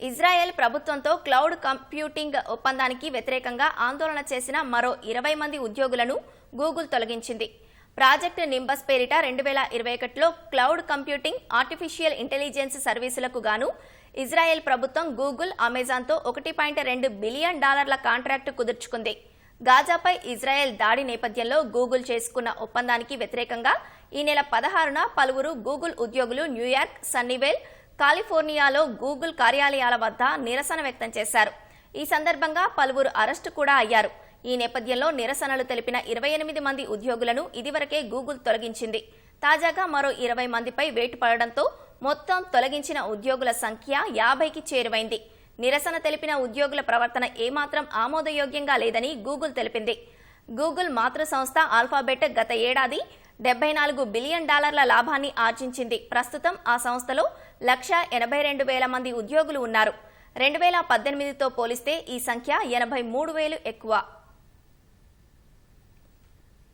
Israel ప్రభుత్వంతో cloud computing ఒప్పందానికి వ్యతిరేకంగా ఆందోళన చేసిన మరో ఇరవై మంది ఉద్యోగులను గూగుల్ తొలగించింది. ప్రాజెక్ట్ నింబస్ పేరిట రెండు వేల ఇరవై ఒకటిలో క్లౌడ్ కంప్యూటింగ్ ఆర్టిఫిషియల్ ఇంటెలిజెన్స్ సర్వీసులకు గాను ఇజ్రాయెల్ ప్రభుత్వం గూగుల్ అమెజాన్తో ఒకటి పాయింట్ రెండు బిలియన్ డాలర్ల కాంట్రాక్టు కుదుర్చుకుంది. గాజాపై ఇజ్రాయెల్ దాడి నేపథ్యంలో గూగుల్ చేసుకున్న ఒప్పందానికి వ్యతిరేకంగా ఈ నెల పదహారున పలువురు గూగుల్ ఉద్యోగులు న్యూయార్క్ సన్నీవేల్ కాలిఫోర్నియాలో గూగుల్ కార్యాలయాల వద్ద నిరసన వ్యక్తం చేశారు. ఈ సందర్భంగా పలువురు అరెస్టు కూడా అయ్యారు. ఈ నేపథ్యంలో నిరసనలు తెలిపిన ఇరవై ఎనిమిది మంది ఉద్యోగులను ఇదివరకే గూగుల్ తొలగించింది. తాజాగా మరో ఇరవై మందిపై వేటు పడడంతో మొత్తం తొలగించిన ఉద్యోగుల సంఖ్య యాభైకి చేరువైంది. నిరసన తెలిపిన ఉద్యోగుల ప్రవర్తన ఏమాత్రం ఆమోదయోగ్యంగా లేదని గూగుల్ తెలిపింది. గూగుల్ మాతృ సంస్థ ఆల్ఫాబెట్ గత ఏడాది డెబ్బై నాలుగు బిలియన్ డాలర్ల లాభాన్ని ఆర్జించింది. ప్రస్తుతం ఆ సంస్థలో లక్ష ఎనభై రెండు వేల మంది ఉద్యోగులు ఉన్నారు. రెండు వేల పద్దెనిమిదితో పోలిస్తే ఈ సంఖ్య ఎనభై మూడు వేలు ఎక్కువ.